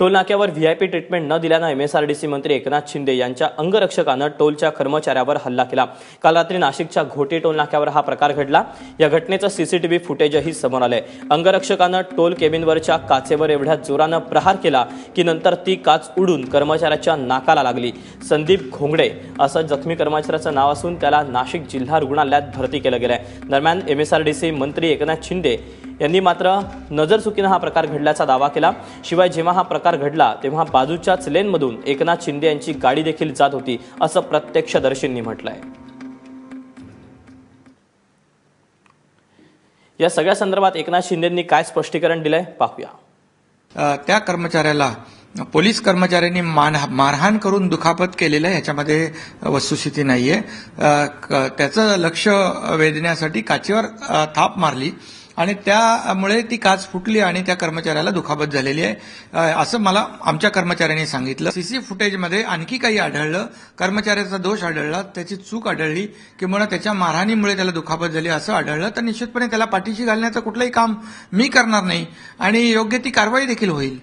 Toll नाक्यावर P treatment न दिल्यानं M S R D C मंत्री एकनाथ शिंदे यांच्या अंगरक्षकानं टोलच्या कर्मचाऱ्यावर हल्ला केला. काल रात्री नाशिकच्या घोटी टोल नाक्यावर हा प्रकार घडला. या घटनेचं सीसीटीव्ही फुटेजही समोर आलंय. अंगरक्षकानं टोल केबिनवरच्या काचेवर एवढ्या जोरानं प्रहार केला की नंतर ती काच उडून कर्मचाऱ्याच्या नाकाला लागली. संदीप घोंगडे असं जखमी कर्मचाऱ्याचं नाव असून त्याला नाशिक जिल्हा रुग्णालयात भरती केलं गेलंय. दरम्यान M S R D C मंत्री एकनाथ शिंदे यांनी मात्र नजरचुकीनं हा प्रकार घडल्याचा दावा केला. शिवाय जेव्हा हा प्रकार घडला तेव्हा बाजूच्याच लेनमधून एकनाथ शिंदे यांची गाडी देखील जात होती असं प्रत्यक्षदर्शींनी म्हटलंय. या सगळ्या संदर्भात एकनाथ शिंदेंनी काय स्पष्टीकरण दिलंय? पाहूया. त्या कर्मचाऱ्याला पोलीस कर्मचाऱ्यांनी मान मारहाण करून दुखापत केलेलं आहे ह्याच्यामध्ये वस्तुस्थिती नाहीये. क- त्याचं लक्ष वेधण्यासाठी काचेवर थाप मारली. आणि त्यामुळे ती काच फुटली आणि त्या कर्मचाऱ्याला दुखापत झालेली आहे. असं मला आमच्या कर्मचाऱ्यांनी सांगितलं. सीसी फुटेजमध्ये आणखी काही आढळलं. कर्मचाऱ्याचा दोष आढळला. त्याची चूक आढळली किंवा त्याच्या मारहाणीमुळे त्याला दुखापत झाली असं आढळलं. तर निश्चितपणे त्याला पाठीशी घालण्याचं कुठलंही काम मी करणार नाही आणि योग्य ती कारवाई देखील होईल.